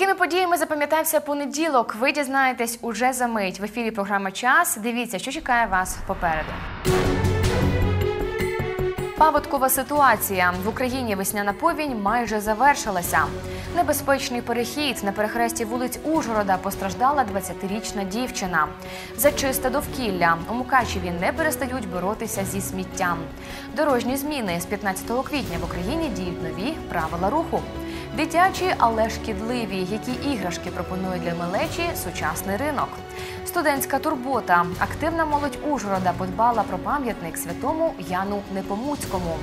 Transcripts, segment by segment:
Якими подіями запам'ятався понеділок? Ви дізнаєтесь уже за мить. В ефірі програма Час. Дивіться, що чекає вас попереду. Паводкова ситуація в Україні весняна повінь майже завершилася. Небезпечний перехід на перехресті вулиць Ужгорода постраждала 20-річна дівчина. За чисте довкілля у Мукачеві не перестають боротися зі сміттям. Дорожні зміни з 15 квітня в Україні діють нові правила руху. Дитячі, але шкідливі, які іграшки пропонує для малечі сучасний ринок. Студентська турбота. Активна молодь Ужгорода подбала про пам'ятник святому Яну Непомуцькому.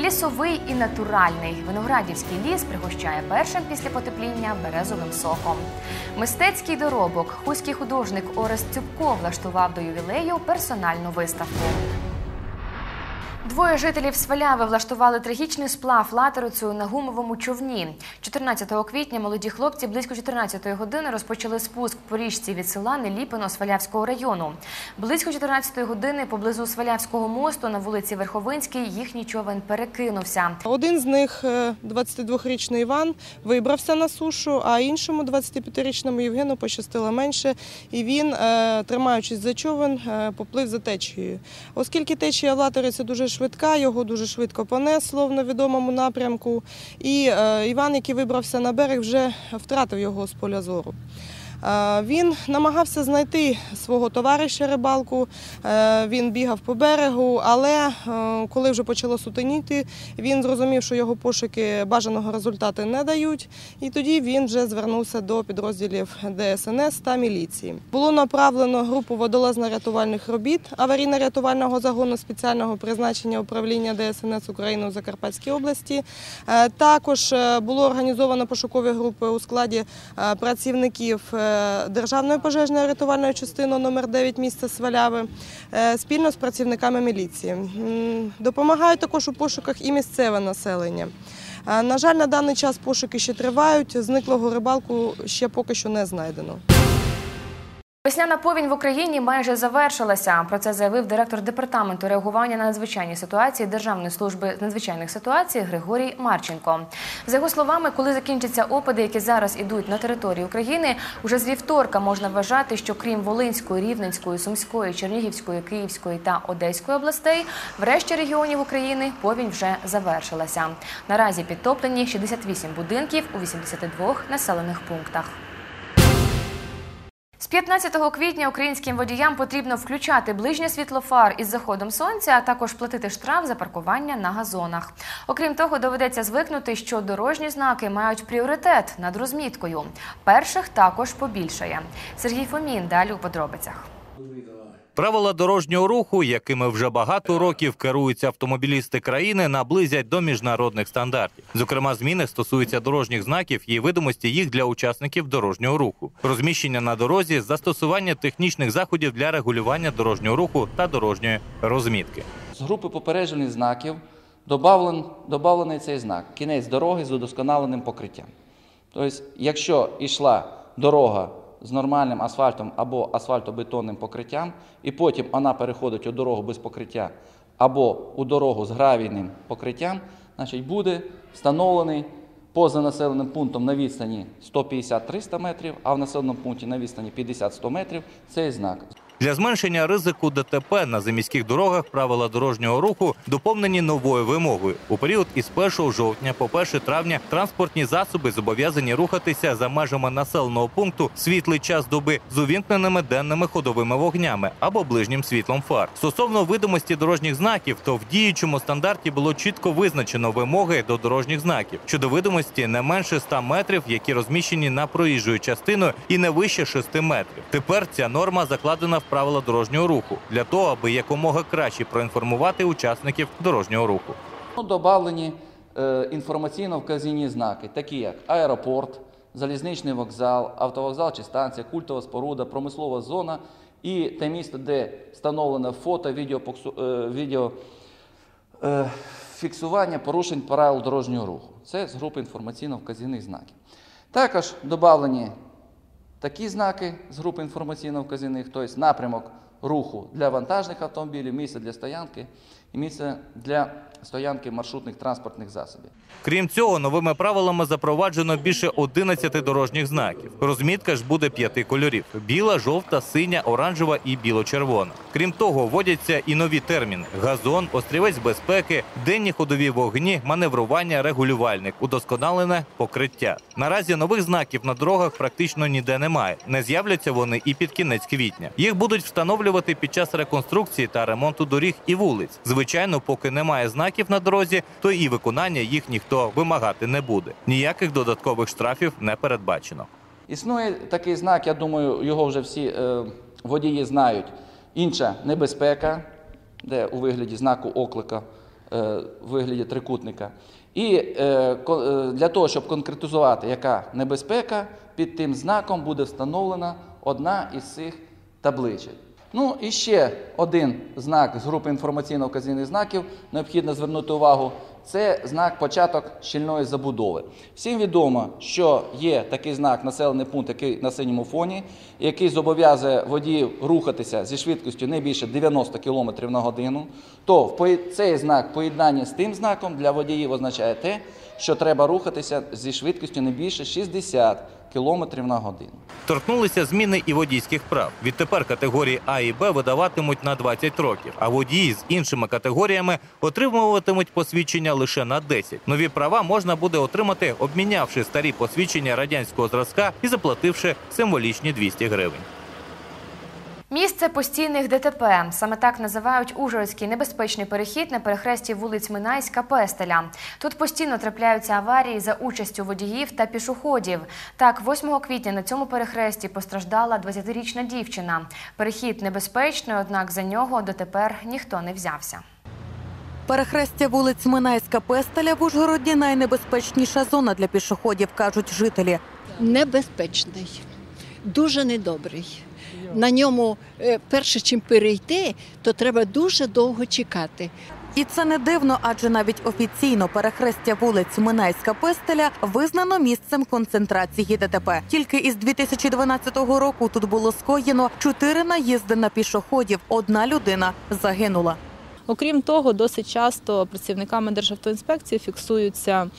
Лісовий і натуральний виноградівський ліс пригощає першим після потепління березовим соком. Мистецький доробок. Хуський художник Орест Цюбко влаштував до ювілею персональну виставку. Двоє жителів Сваляви влаштували трагічний сплав латерицею на гумовому човні. 14 квітня молоді хлопці близько 14 години розпочали спуск по річці від села Неліпино Свалявського району. Близько 14 години поблизу Свалявського мосту на вулиці Верховинській їхній човен перекинувся. Один з них, е, 22-річний Іван, вибрався на сушу, а іншому 25-річному Євгену пощастило менше, і він, е, тримаючись за човен, е, поплив за течією. Оскільки течія в латериці дуже швидка, його дуже швидко понесло в невідомому напрямку, і е, Іван, який вибрався на берег, вже втратив його з поля зору. Він намагався знайти свого товариша рибалку. е, Він бігав по берегу, але е, коли вже почало сутеніти, він зрозумів, що його пошуки бажаного результату не дають, і тоді він вже звернувся до підрозділів ДСНС та міліції. Було направлено групу водолазно-рятувальних робіт аварійно-рятувального загону спеціального призначення управління ДСНС України у Закарпатській області. Е, Також було організовано пошукові групи у складі працівників Державної пожежної рятувальної частини номер 9 міста Сваляви е, спільно з працівниками міліції. Допомагають також у пошуках і місцеве населення. Е, На жаль, на даний час пошуки ще тривають. Зниклого рибалку ще поки що не знайдено. Весняна повінь в Україні майже завершилася. Про це заявив директор департаменту реагування на надзвичайні ситуації Державної служби з надзвичайних ситуацій Григорій Марченко. За його словами, коли закінчаться опади, які зараз ідуть на території України, уже з вівторка можна вважати, що крім Волинської, Рівненської, Сумської, Чернігівської, Київської та Одеської областей, в решті регіонів України повінь вже завершилася. Наразі підтоплені 68 будинків у 82 населених пунктах. З 15 квітня українським водіям потрібно включати ближнє світло фар із заходом сонця, а також платити штраф за паркування на газонах. Окрім того, доведеться звикнути, що дорожні знаки мають пріоритет над розміткою. Перших також побільшає. Сергій Фомін далі у подробицях. Правила дорожнього руху, якими вже багато років керуються автомобілісти країни, наблизять до міжнародних стандартів. Зокрема, зміни стосуються дорожніх знаків і видимості їх для учасників дорожнього руху, розміщення на дорозі, застосування технічних заходів для регулювання дорожнього руху та дорожньої розмітки. З групи попереджених знаків добавлен, добавлений цей знак кінець дороги з удосконаленим покриттям. Тобто, якщо йшла дорога з нормальним асфальтом або асфальтобетонним покриттям, і потім вона переходить у дорогу без покриття або у дорогу з гравійним покриттям, значить буде встановлений поза населеним пунктом на відстані 150-300 метрів, а в населеному пункті на відстані 50-100 метрів цей знак. Для зменшення ризику ДТП на заміських дорогах правила дорожнього руху доповнені новою вимогою. У період із 1 жовтня по 1 травня транспортні засоби зобов'язані рухатися за межами населеного пункту світлий час доби з увімкненими денними ходовими вогнями або ближнім світлом фар. Стосовно видимості дорожніх знаків, то в діючому стандарті було чітко визначено вимоги до дорожніх знаків щодо видимості не менше 100 метрів, які розміщені на проїжджою частиною, і не вище 6 метрів. Тепер ця норма закладена в правила дорожнього руху для того, аби якомога краще проінформувати учасників дорожнього руху. Ну, Добавлені е, інформаційно-вказівні знаки, такі як аеропорт, залізничний вокзал, автовокзал чи станція, культова споруда, промислова зона і те місто, де встановлено фото, відео, е, е, фіксування порушень правил дорожнього руху. Це з групи інформаційно-вказівних знаків. Також додавлені такі знаки з групи інформаційно-вказівних, тобто напрямок руху для вантажних автомобілів, місце для стоянки і місце для стоянки маршрутних транспортних засобів. Крім цього, новими правилами запроваджено більше 11 дорожніх знаків. Розмітка ж буде п'яти кольорів: біла, жовта, синя, оранжева і біло-червона. Крім того, вводяться і нові терміни: газон, острівець безпеки, денні ходові вогні, маневрування, регулювальник, удосконалене покриття. Наразі нових знаків на дорогах практично ніде немає. Не з'являться вони і під кінець квітня. Їх будуть встановлювати під час реконструкції та ремонту доріг і вулиць. Звичайно, поки немає знаків на дорозі, то і виконання їх ніхто вимагати не буде. Ніяких додаткових штрафів не передбачено. Існує такий знак, я думаю, його вже всі е, водії знають. Інша небезпека, де у вигляді знаку оклика, е, у вигляді трикутника. І е, е, для того, щоб конкретизувати, яка небезпека, під тим знаком буде встановлена одна із цих табличок. Ну і ще один знак з групи інформаційно-вказівних знаків необхідно звернути увагу. Це знак початок щільної забудови. Всім відомо, що є такий знак населений пункт, який на синьому фоні, який зобов'язує водіїв рухатися зі швидкістю не більше 90 км на годину. То цей знак в поєднанні з тим знаком для водіїв означає те, що треба рухатися зі швидкістю не більше 60 км на годину. Торкнулися зміни і водійських прав. Відтепер категорії А і Б видаватимуть на 20 років, а водії з іншими категоріями отримуватимуть посвідчення лише на 10. Нові права можна буде отримати, обмінявши старі посвідчення радянського зразка і заплативши символічні 200 гривень. Місце постійних ДТП саме так називають Ужгородський небезпечний перехід на перехресті вулиць Минайська Пестеля. Тут постійно трапляються аварії за участю водіїв та пішоходів. Так, 8 квітня на цьому перехресті постраждала 20-річна дівчина. Перехід небезпечний, однак за нього дотепер ніхто не взявся. Перехрестя вулиць Минайська Пестеля в Ужгороді найнебезпечніша зона для пішоходів, кажуть жителі. небезпечний, дуже недобрий. На ньому, е, перше чим перейти, то треба дуже довго чекати. І це не дивно, адже навіть офіційно перехрестя вулиць Минайська Пестеля визнано місцем концентрації ДТП. Тільки із 2012 року тут було скоєно чотири наїзди на пішоходів. Одна людина загинула. Окрім того, досить часто працівниками Державтоінспекції фіксуються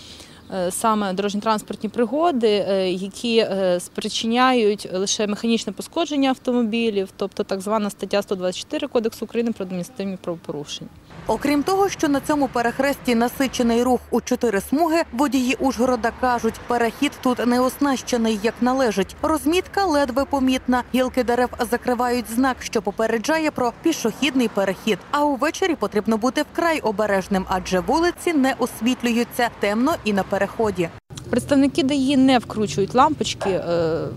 е, саме дорожньо-транспортні пригоди, е, які е, спричиняють лише механічне пошкодження автомобілів, тобто так звана стаття 124 Кодексу України про адміністративні правопорушення. Окрім того, що на цьому перехресті насичений рух у чотири смуги, водії Ужгорода кажуть, перехід тут не оснащений як належить. Розмітка ледве помітна. Гілки дерев закривають знак, що попереджає про пішохідний перехід. А увечері потрібно бути вкрай обережним, адже вулиці не освітлюються темно і на переході. Представники ДАІ не вкручують лампочки е,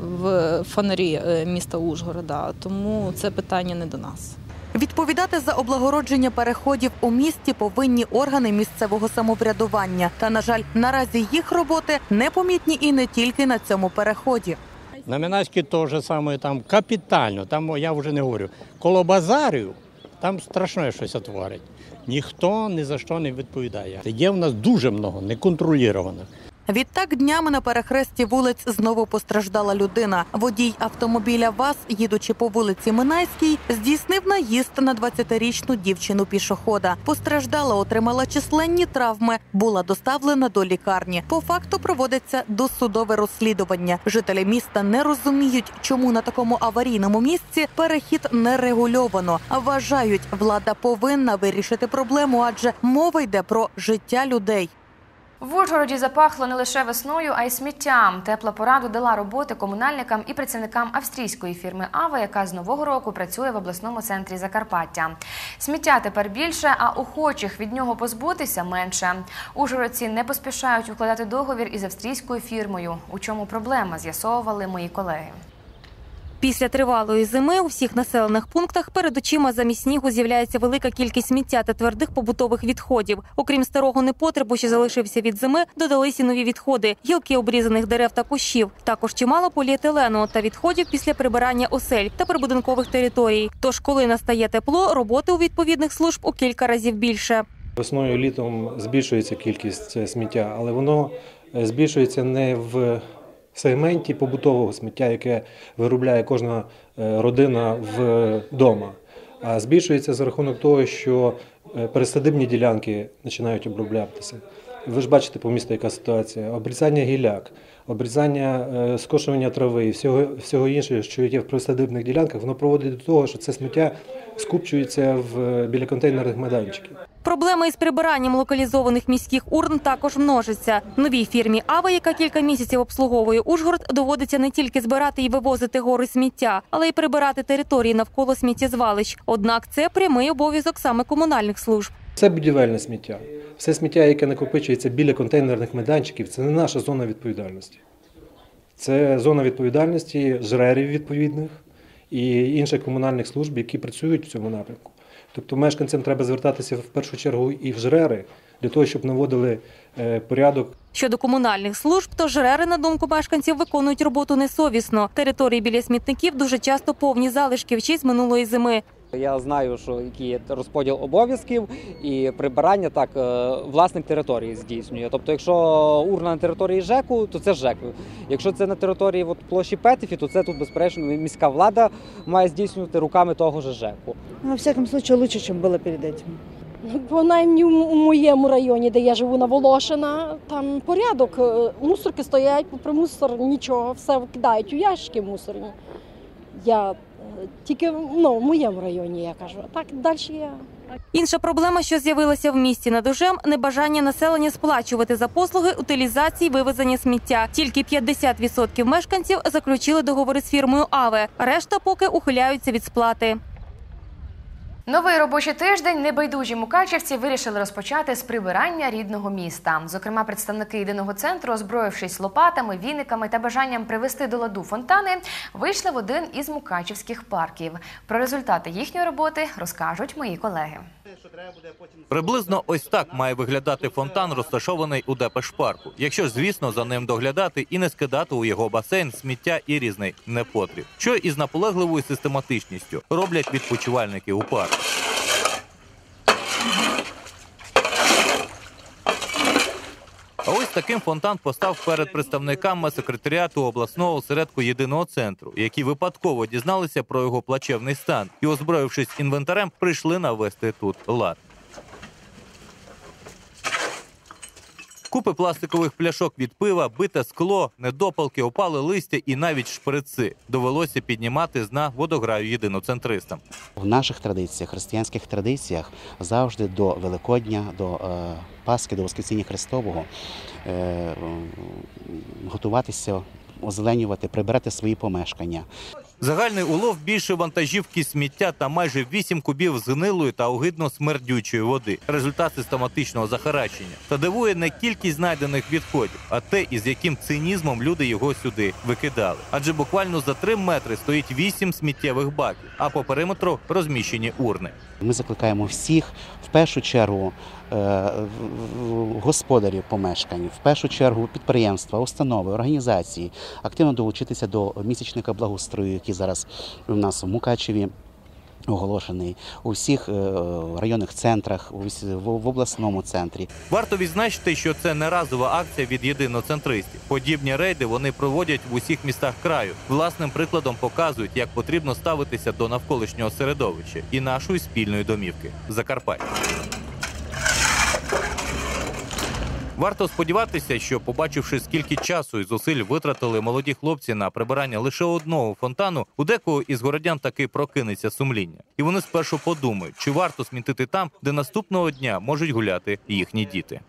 в фонарі е, міста Ужгорода, тому це питання не до нас. Відповідати за облагородження переходів у місті повинні органи місцевого самоврядування. Та на жаль, наразі їх роботи непомітні і не тільки на цьому переході. На Минайській теж саме там капітально, там я вже не говорю. Коло базарів там страшне щось творить. Ніхто ні за що не відповідає. Є в нас дуже много неконтрольовано. Відтак днями на перехресті вулиць знову постраждала людина. Водій автомобіля ВАЗ, їдучи по вулиці Минайській, здійснив наїзд на 20-річну дівчину пішохода. Постраждала, отримала численні травми, була доставлена до лікарні. По факту проводиться досудове розслідування. Жителі міста не розуміють, чому на такому аварійному місці перехід не регульовано. Вважають, влада повинна вирішити проблему, адже мова йде про життя людей. В Ужгороді запахло не лише весною, а й сміттям. Тепла пора додала роботи комунальникам і працівникам австрійської фірми Ава, яка з нового року працює в обласному центрі Закарпаття. Сміття тепер більше, а охочих від нього позбутися менше. Ужгородці не поспішають укладати договір із австрійською фірмою. У чому проблема? З'ясовували мої колеги. Після тривалої зими у всіх населених пунктах перед очима замість снігу з'являється велика кількість сміття та твердих побутових відходів. Окрім старого непотребу, що залишився від зими, додалися нові відходи, гілки обрізаних дерев та кущів. Також чимало поліетилену та відходів після прибирання осель та прибудинкових територій. Тож, коли настає тепло, роботи у відповідних служб у кілька разів більше. Весною літом збільшується кількість е, сміття, але воно е, збільшується не в сегменті побутового сміття, яке виробляє кожна е, родина вдома. а збільшується за рахунок того, що е, пересадибні ділянки починають оброблятися. Ви ж бачите по місту, яка ситуація: обрізання гіляк, обрізання е, скошування трави і всього, всього іншого, що є в присадибних ділянках, воно проводить до того, що це сміття скупчується в, біля контейнерних майданчиків. Проблеми із прибиранням локалізованих міських урн також множаться. Новій фірмі Ава, яка кілька місяців обслуговує Ужгород, доводиться не тільки збирати і вивозити гори сміття, але й прибирати території навколо сміттєзвалищ. Однак це прямий обов'язок саме комунальних служб. Це будівельне сміття. Все сміття, яке накопичується біля контейнерних майданчиків, це не наша зона відповідальності. Це зона відповідальності жрерів відповідних і інших комунальних служб, які працюють в цьому напрямку. Тобто мешканцям треба звертатися в першу чергу і в жрери для того, щоб наводили е, порядок Щодо комунальних служб, то жрери, на думку мешканців, виконують роботу несовісно. Території біля смітників дуже часто повні залишків ще з минулої зими. Я знаю, що який є розподіл обов'язків і прибирання так е, власник території здійснює. Тобто, якщо урна на території ЖЕКу, то це ЖЕК. Якщо це на території от, площі Петефі, то це тут безперечно міська влада має здійснювати руками того ж ЖЕКу. Ну, Во всяком случае, лучше, чем было перед этим. Принаймні у моєму районі, де я живу на Волошина, там порядок. Е, Мусорки стоять, попри мусор нічого, все кидають у ящики мусорні. Я тільки ну, в моєму районі я кажу. Так далі я. Інша проблема, що з'явилася в місті над Ужем – небажання населення сплачувати за послуги утилізації вивезення сміття. Тільки 50% мешканців заключили договори з фірмою Аве. Решта поки ухиляються від сплати. Новий робочий тиждень небайдужі мукачівці вирішили розпочати з прибирання рідного міста. Зокрема, представники єдиного центру, озброївшись лопатами, віниками та бажанням привести до ладу фонтани, вийшли в один із мукачівських парків. Про результати їхньої роботи розкажуть мої колеги. Приблизно ось так має виглядати фонтан, розташований у Депеш-парку. Якщо звісно, за ним доглядати і не скидати у його басейн сміття і різний непотріб, що із наполегливою систематичністю роблять відпочивальники у парку. А ось таким фонтан постав перед представниками секретаріату обласного осередку єдиного центру, які випадково дізналися про його плачевний стан і, озброївшись інвентарем, прийшли навести тут лад. Купи пластикових пляшок від пива, бите скло, недопалки, опали листя і навіть шприци довелося піднімати з дна водограю єдиноцентристам. В наших традиціях, християнських традиціях, завжди до Великодня, до е, Пасхи, до Воскресіння Христового е, готуватися, озеленювати, прибирати свої помешкання. Загальний улов більше вантажівки сміття та майже 8 кубів згнилої та огидно смердючої води. Результат систематичного захарачення Та дивує не кількість знайдених відходів, а те, із яким цинізмом люди його сюди викидали. Адже буквально за 3 метри стоїть 8 сміттєвих баків, а по периметру розміщені урни. Ми закликаємо всіх в першу чергу е, господарів помешкань, в першу чергу підприємства, установи, організації активно долучитися до місячника благоустрою, який зараз у нас в Мукачеві. Оголошений у всіх е, районних центрах, в обласному центрі. Варто відзначити, що це не разова акція від єдиноцентристів. Подібні рейди вони проводять в усіх містах краю. Власним прикладом показують, як потрібно ставитися до навколишнього середовища і нашої спільної домівки Закарпаття. Варто сподіватися, що, побачивши, скільки часу і зусиль витратили молоді хлопці на прибирання лише одного фонтану, у декого із городян таки прокинеться сумління, і вони спершу подумають, чи варто смітити там, де наступного дня можуть гуляти їхні діти.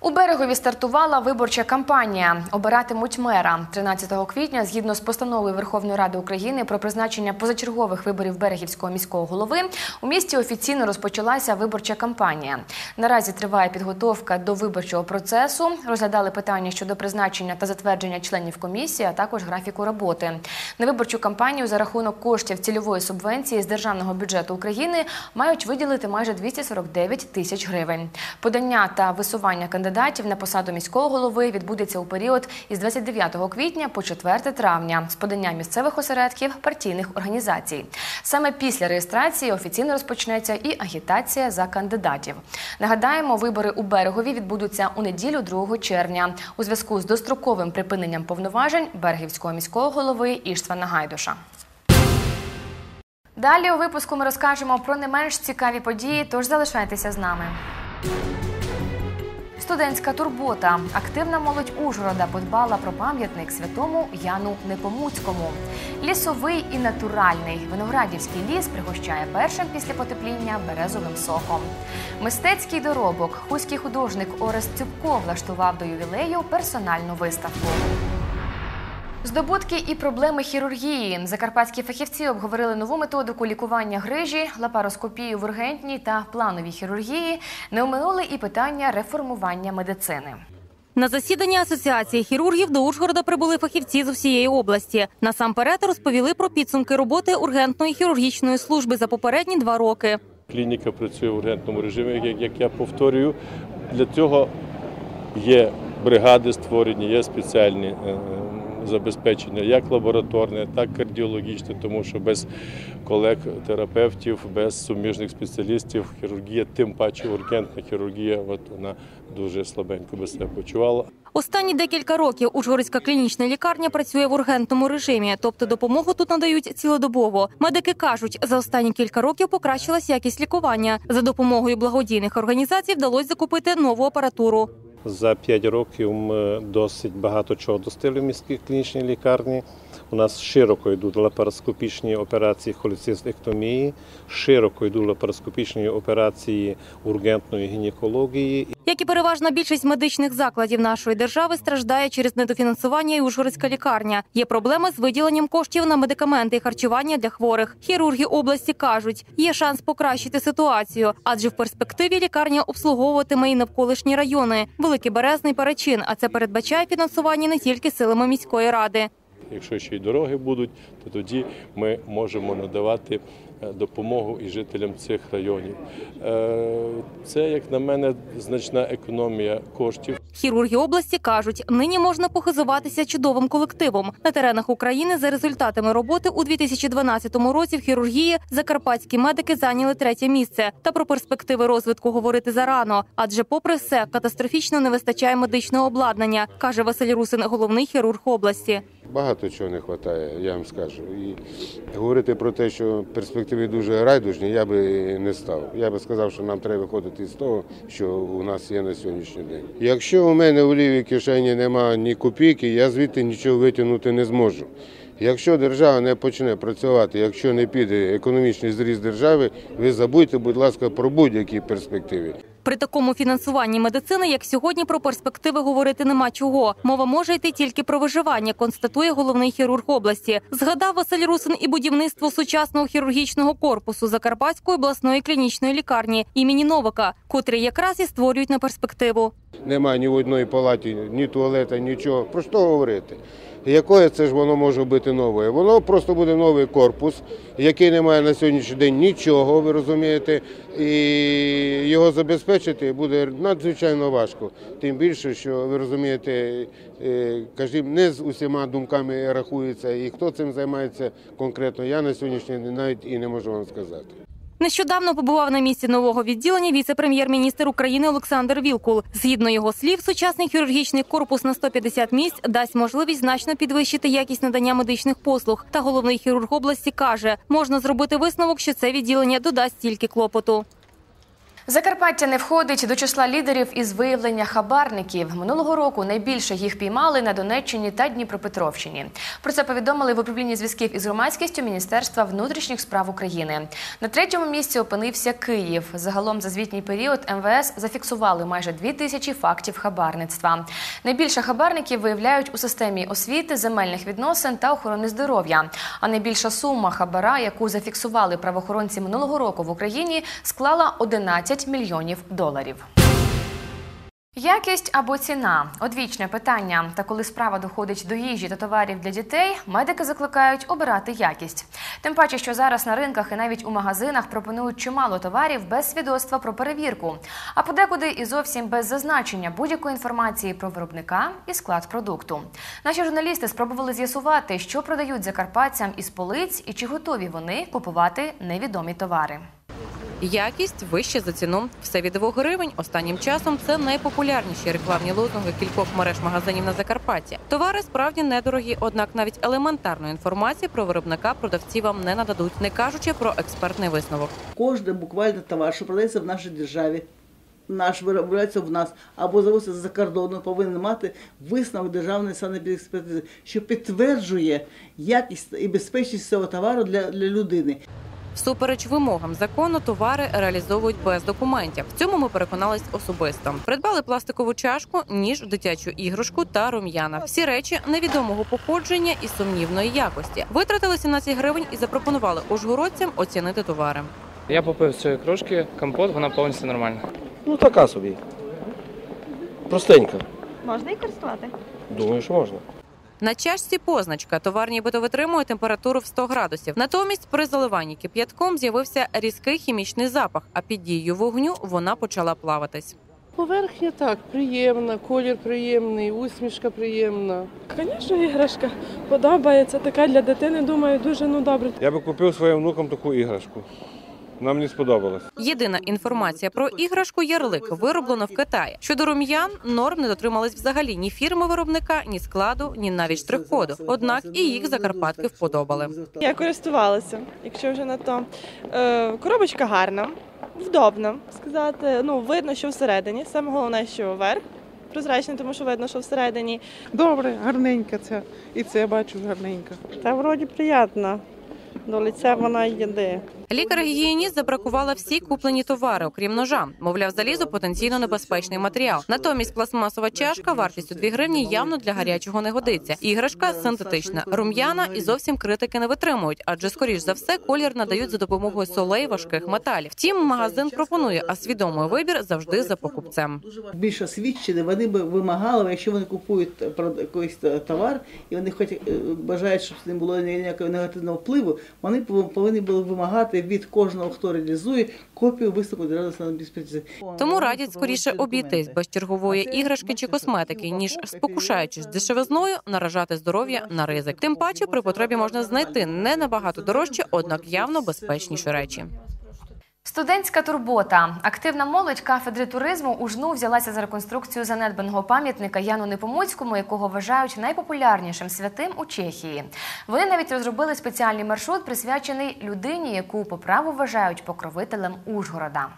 У берегові стартувала виборча кампанія. Обиратимуть мера 13 квітня, згідно з постановою Верховної Ради України про призначення позачергових виборів берегівського міського голови. У місті офіційно розпочалася виборча кампанія. Наразі триває підготовка до виборчого процесу. Розглядали питання щодо призначення та затвердження членів комісії, а також графіку роботи. На виборчу кампанію за рахунок коштів цільової субвенції з державного бюджету України мають виділити майже 249 тисяч гривень. Подання та висування кандидатів на посаду міського голови відбудеться у період із 29 квітня по 4 травня з подання місцевих осередків партійних організацій. Саме після реєстрації офіційно розпочнеться і агітація за кандидатів. Нагадаємо, вибори у берегові відбудуться у неділю 2 червня у зв'язку з достроковим припиненням повноважень берегівського міського голови Іштвана Гайдуша. Далі у випуску ми розкажемо про не менш цікаві події, тож залишайтеся з нами. Студентська турбота. Активна молодь Ужгорода подбала про пам'ятник святому Яну Непомуцькому. Лісовий і натуральний виноградівський ліс пригощає першим після потепління березовим соком. Мистецький доробок. Хуський художник Орест Цюбко влаштував до ювілею персональну виставку. Здобутки і проблеми хірургії. Закарпатські фахівці обговорили нову методику лікування грижі, лапароскопію в ургентній та плановій хірургії. Не оминули і питання реформування медицини. На засідання асоціації хірургів до Ужгорода прибули фахівці з усієї області. Насамперед розповіли про підсумки роботи ургентної хірургічної служби за попередні два роки. Клініка працює в ургентному режимі, як, як я повторюю. Для цього є бригади створені, є спеціальні е, забезпечення, як лабораторне, так і кардіологічне, тому що без колег-терапевтів, без суміжних спеціалістів хірургія, тим паче ургентна хірургія, от вона дуже слабенько без себе почувала. Останні декілька років Ужгородська клінічна лікарня працює в ургентному режимі, тобто допомогу тут надають цілодобово. Медики кажуть, за останні кілька років покращилась якість лікування. За допомогою благодійних організацій вдалося закупити нову апаратуру. За 5 років ми досить багато чого достигли в міській клінічній лікарні. У нас широко йдуть лапароскопічні операції холецистектомії, широко йдуть лапароскопічні операції ургентної гінекології. Як і переважна більшість медичних закладів нашої держави страждає через недофінансування і Ужгородська лікарня. Є проблеми з виділенням коштів на медикаменти і харчування для хворих. Хірурги області кажуть, є шанс покращити ситуацію, адже в перспективі лікарня обслуговуватиме і навколишні райони, Великий Березний Перечин. А це передбачає фінансування не тільки силами міської ради. Якщо ще й дороги будуть, то тоді ми можемо надавати допомогу і жителям цих районів. Е, Це, як на мене, значна економія коштів. Хірурги області кажуть, нині можна похизуватися чудовим колективом. На теренах України за результатами роботи у 2012 році в хірургії закарпатські медики зайняли третє місце. Та про перспективи розвитку говорити зарано, адже, попри все, катастрофічно не вистачає медичного обладнання, каже Василь Русин, головний хірург області. Багато чого не вистачає, я вам скажу. І говорити про те, що перспективи дуже райдужні, я би не став. Я би сказав, що нам треба виходити з того, що у нас є на сьогоднішній день. Якщо у мене у лівій кишені немає ні копійки, я звідти нічого витягнути не зможу. Якщо держава не почне працювати, якщо не піде економічний зріст держави, ви забудьте, будь ласка, про будь-які перспективи. При такому фінансуванні медицини, як сьогодні, про перспективи говорити нема чого. Мова може йти тільки про виживання, констатує головний хірург області. Згадав Василь Русин і будівництво сучасного хірургічного корпусу Закарпатської обласної клінічної лікарні імені Новака, котрі якраз і створюють на перспективу. Немає ні в одної палаті, ні туалета, нічого. Про що говорити? Якое це ж воно може бути нове? Воно просто буде новий корпус, який не має на сьогоднішній день нічого, ви розумієте, і його забезпечити буде надзвичайно важко. Тим більше, що ви розумієте, е, кожен не з усіма думками рахується, і хто цим займається конкретно, я на сьогоднішній день навіть і не можу вам сказати. Нещодавно побував на місці нового відділення віце-прем'єр-міністр України Олександр Вілкул. Згідно його слів, сучасний хірургічний корпус на 150 місць дасть можливість значно підвищити якість надання медичних послуг. Та головний хірург області каже, можна зробити висновок, що це відділення додасть тільки клопоту. Закарпаття не входить до числа лідерів із виявлення хабарників. Минулого року найбільше їх піймали на Донеччині та Дніпропетровщині. Про це повідомили в управлінні зв'язків із громадськістю Міністерства внутрішніх справ України. На третьому місці опинився Київ. Загалом за звітній період МВС зафіксували майже дві тисячі фактів хабарництва. Найбільше хабарників виявляють у системі освіти, земельних відносин та охорони здоров'я. А найбільша сума хабара, яку зафіксували правоохоронці минулого року в Україні, склала 11 мільйонів доларів. Якість або ціна одвічне питання. Та коли справа доходить до їжі та товарів для дітей, медики закликають обирати якість. Тим паче, що зараз на ринках і навіть у магазинах пропонують чимало товарів без свідоцтва про перевірку, а подекуди і зовсім без зазначення будь-якої інформації про виробника і склад продукту. Наші журналісти спробували з'ясувати, що продають закарпатцям із полиць і чи готові вони купувати невідомі товари. Якість вища за ціну. Все від 2 гривень. Останнім часом це найпопулярніші рекламні лозунги кількох мереж магазинів на Закарпатті. Товари справді недорогі, однак навіть елементарної інформації про виробника продавці вам не нададуть, не кажучи про експертний висновок. Кожен буквально товар, що продається в нашій державі, наш виробляється в нас або завозиться за кордону, повинен мати висновок державної санепідекспертизи, що підтверджує якість і безпечність цього товару для, для людини. Всупереч вимогам закону товари реалізовують без документів. В цьому ми переконались особисто. Придбали пластикову чашку, ніж, дитячу іграшку та рум'яна. Всі речі невідомого походження і сумнівної якості. Витратили 17 гривень і запропонували ужгородцям оцінити товари. Я попив з цієї кружки компот, вона повністю нормальна. Ну така собі. Простенька. Можна і користувати. Думаю, що можна. На чашці позначка товар нібито витримує температуру в 100 градусів. Натомість при заливанні кип'ятком з'явився різкий хімічний запах, а під дією вогню вона почала плаватись. Поверхня так, приємна, колір приємний, усмішка приємна. Звісно, іграшка подобається. Така для дитини, думаю, дуже ну добре. Я би купив своїм внукам таку іграшку. Нам мені сподобалось. Єдина інформація про іграшку ярлик вироблено в Китаї. Щодо рум'ян, норм не дотримались взагалі ні фірми виробника, ні складу, ні навіть штрих-коду. Однак і їх закарпатки вподобали. Я користувалася, якщо вже на то. Е, коробочка гарна, вдобна сказати. Ну, видно, що всередині. Саме головне, що верх прозрачний, тому що видно, що всередині. Добре, гарненька ця. І це бачу гарненька. Та вроді приємна. До лиця вона йде. Лікар-гігієніст забракувала всі куплені товари, окрім ножа. Мовляв, залізо потенційно небезпечний матеріал. Натомість пластмасова чашка вартістю 2 гривні явно для гарячого не годиться. Іграшка синтетична, рум'яна і зовсім критики не витримують, адже скоріш за все колір надають за допомогою солей важких металів. Втім, магазин пропонує, а свідомий вибір завжди за покупцем. Більш освічені, вони б вимагали, якщо вони купують якийсь е, товар, і вони хоч е, бажають, щоб ним було ніякого негативного впливу, вони пов- повинні були вимагати від кожного, хто реалізує, копію висновку державної безпеці. Тому радять скоріше обійтись без чергової іграшки чи косметики, ніж спокушаючись дешевизною, наражати здоров'я на ризик. Тим паче при потребі можна знайти не набагато дорожче, однак явно безпечніші речі. Студентська турбота. Активна молодь кафедри туризму у жну взялася за реконструкцію занедбаного пам'ятника Яну Непомуцькому, якого вважають найпопулярнішим святим у Чехії. Вони навіть розробили спеціальний маршрут, присвячений людині, яку по праву вважають покровителем Ужгорода.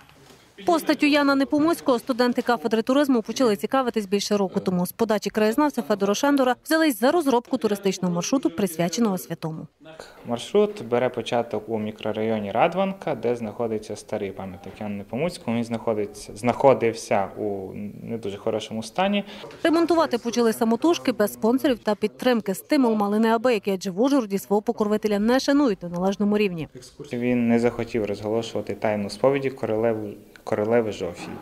Постаттю Яна Непомоцького студенти кафедри туризму почали цікавитись більше року тому. З подачі краєзнавця Федора Шендора взялись за розробку туристичного маршруту, присвяченого святому. Маршрут бере початок у мікрорайоні Радванка, де знаходиться старий пам'ятник Яну Непомуцькому. Він знаходиться, знаходився у не дуже хорошому стані. Ремонтувати почали самотужки без спонсорів та підтримки. Стимул мали неабиякі, адже в Ужгороді свого покровителя не шанують на належному рівні. Він не захотів розголошувати тайну сповіді королеви, королеви Жофії.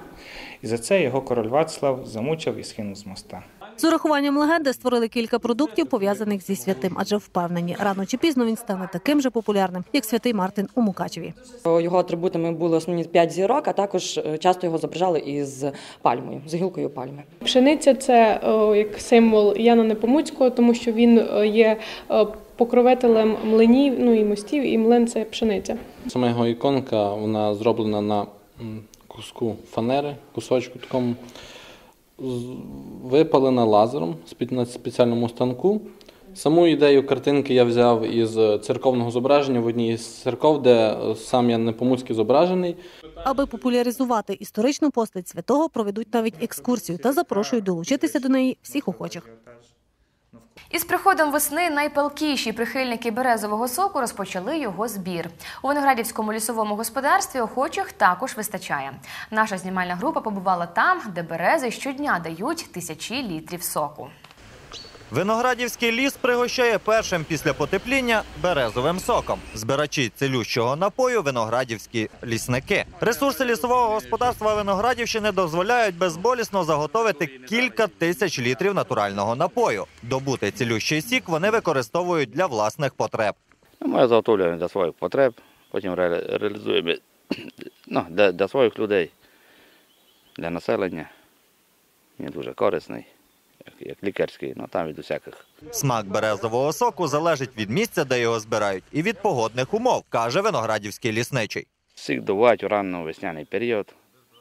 І за це його король Вацлав замучив і скинув з моста. З урахуванням легенди створили кілька продуктів, пов'язаних зі святим, адже впевнені, рано чи пізно він стане таким же популярним, як святий Мартин у Мукачеві. Його атрибутами були основні п'ять зірок, а також е, часто його зображали із пальмою, з гілкою пальми. Пшениця це як символ Яна Непомуцького, тому що він е, є е, покровителем млинів, ну і мостів, і млин це пшениця. Сама його іконка вона зроблена на куску фанери, кусочку такому, випалена лазером на спеціальному станку. Саму ідею картинки я взяв із церковного зображення в одній із церков, де е, сам я Непомуцький зображений. Аби популяризувати історичну постать святого, проведуть навіть екскурсію та запрошують долучитися до неї всіх охочих. Із приходом весни найпалкіші прихильники березового соку розпочали його збір. У виноградівському лісовому господарстві охочих також вистачає. Наша знімальна група побувала там, де берези щодня дають тисячі літрів соку. Виноградівський ліс пригощає першим після потепління березовим соком. Збирачі цілющого напою виноградівські лісники. Ресурси лісового господарства Виноградівщини дозволяють безболісно заготовити кілька тисяч літрів натурального напою. Добутий цілющий сік вони використовують для власних потреб. Ну, Ми заготовлюємо для своїх потреб, потім реалізуємо ну, для, для своїх людей, для населення. Він дуже корисний, як, лікарський, ну там від усяких. Смак березового соку залежить від місця, де його збирають, і від погодних умов, каже виноградівський лісничий. Всіх добувають у ранньо-весняний період,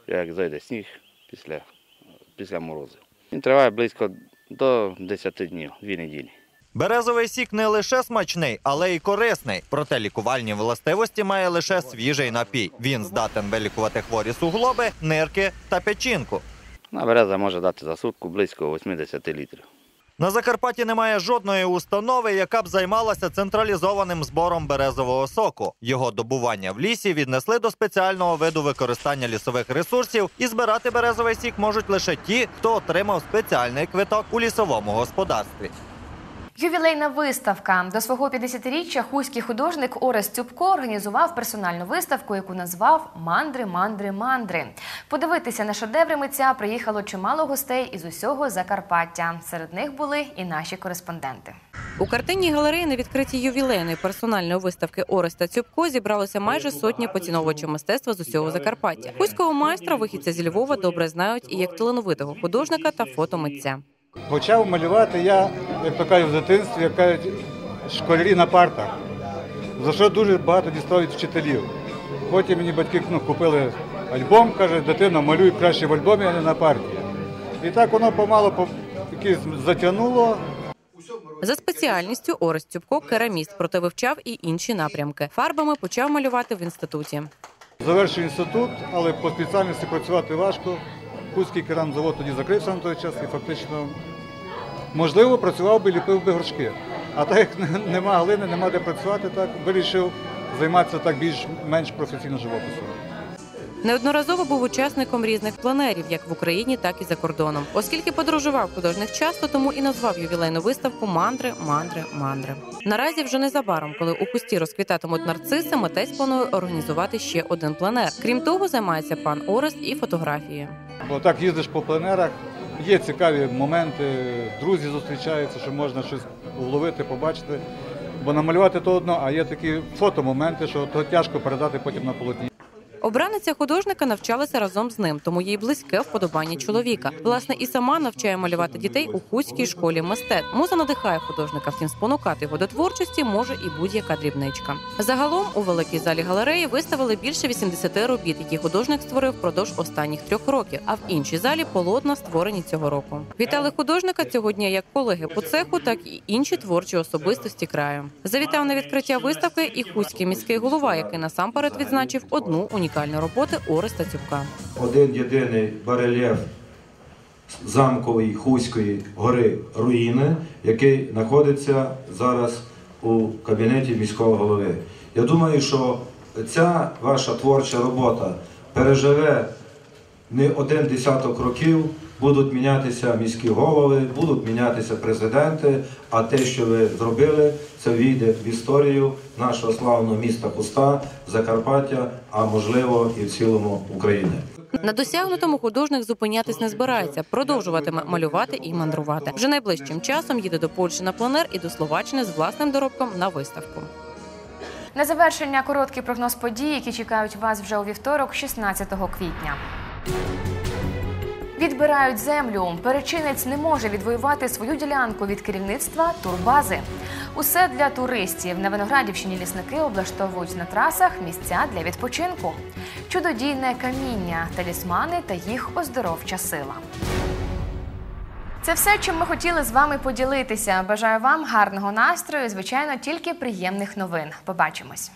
як зайде сніг після, після морозу. Він триває близько до 10 днів, 2 неділі. Березовий сік не лише смачний, але й корисний. Проте лікувальні властивості має лише свіжий напій. Він здатен вилікувати хворі суглоби, нирки та печінку. На береза може дати за сутку близько 80 літрів. На Закарпатті немає жодної установи, яка б займалася централізованим збором березового соку. Його добування в лісі віднесли до спеціального виду використання лісових ресурсів, і збирати березовий сік можуть лише ті, хто отримав спеціальний квиток у лісовому господарстві. Ювілейна виставка до свого 50-річчя хуський художник Орес Цюбко організував персональну виставку, яку назвав Мандри, мандри, мандри. Подивитися на шедеври митця приїхало чимало гостей із усього Закарпаття. Серед них були і наші кореспонденти. У картинній галереї на відкритті ювілейної персональної виставки Ореста Цюбко зібралося майже сотня поціновувачів мистецтва з усього Закарпаття. Хуського майстра вихідця зі Львова добре знають і як талановитого художника та фотомитця. Почав малювати я, як то кажуть, в дитинстві, як кажуть, школярі на партах, за що дуже багато дістав від вчителів. Потім мені батьки ну, купили альбом, каже, дитино, малюй краще в альбомі, а не на парті. І так воно помало по якесь затягнуло. За спеціальністю Орест Цюбко кераміст, проте вивчав і інші напрямки. Фарбами почав малювати в інституті. Завершив інститут, але по спеціальності працювати важко. Хуський керамзавод тоді закрився на той час і фактично, можливо, працював би, ліпив би горшки. А так як нема глини, нема де працювати, так вирішив займатися так більш-менш професійно живописом. Неодноразово був учасником різних пленерів, як в Україні, так і за кордоном. Оскільки подорожував художник часто, тому і назвав ювілейну виставку Мандри, мандри, мандри. Наразі вже незабаром, коли у кусті розквітатимуть нарциси, митець планує організувати ще один пленер. Крім того, займається пан Орест і фотографією. Бо так їздиш по пленерах, є цікаві моменти, друзі зустрічаються, що можна щось вловити, побачити. Бо намалювати то одно, а є такі фотомоменти, що то тяжко передати потім на полотні. Обраниця художника навчалася разом з ним, тому їй близьке вподобання чоловіка. Власне, і сама навчає малювати дітей у хуській школі мистецтв. Муза надихає художника, втім спонукати його до творчості може і будь-яка дрібничка. Загалом у великій залі галереї виставили більше 80 робіт, які художник створив впродовж останніх трьох років. А в іншій залі полотна створені цього року. Вітали художника цього дня як колеги по цеху, так і інші творчі особистості краю. Завітав на відкриття виставки і хуський міський голова, який насамперед відзначив одну унікальну роботи Ореста Цюбка. один єдиний барельєф замкової Хуської гори руїни, який знаходиться зараз у кабінеті міського голови. Я думаю, що ця ваша творча робота переживе не один десяток років. Будуть мінятися міські голови, будуть мінятися президенти. А те, що ви зробили, це війде в історію нашого славного міста Хуста, Закарпаття, а можливо і в цілому України. На досягнутому художник зупинятись не збирається, продовжуватиме малювати і мандрувати. Вже найближчим часом їде до Польщі на пленер і до Словаччини з власним доробком на виставку. На завершення короткий прогноз подій, які чекають вас вже у вівторок, 16 квітня. Відбирають землю. Перечинець не може відвоювати свою ділянку від керівництва турбази. Усе для туристів. На Виноградівщині лісники облаштовують на трасах місця для відпочинку. Чудодійне каміння, талісмани та їх оздоровча сила. Це все, чим ми хотіли з вами поділитися. Бажаю вам гарного настрою, звичайно, тільки приємних новин. Побачимось.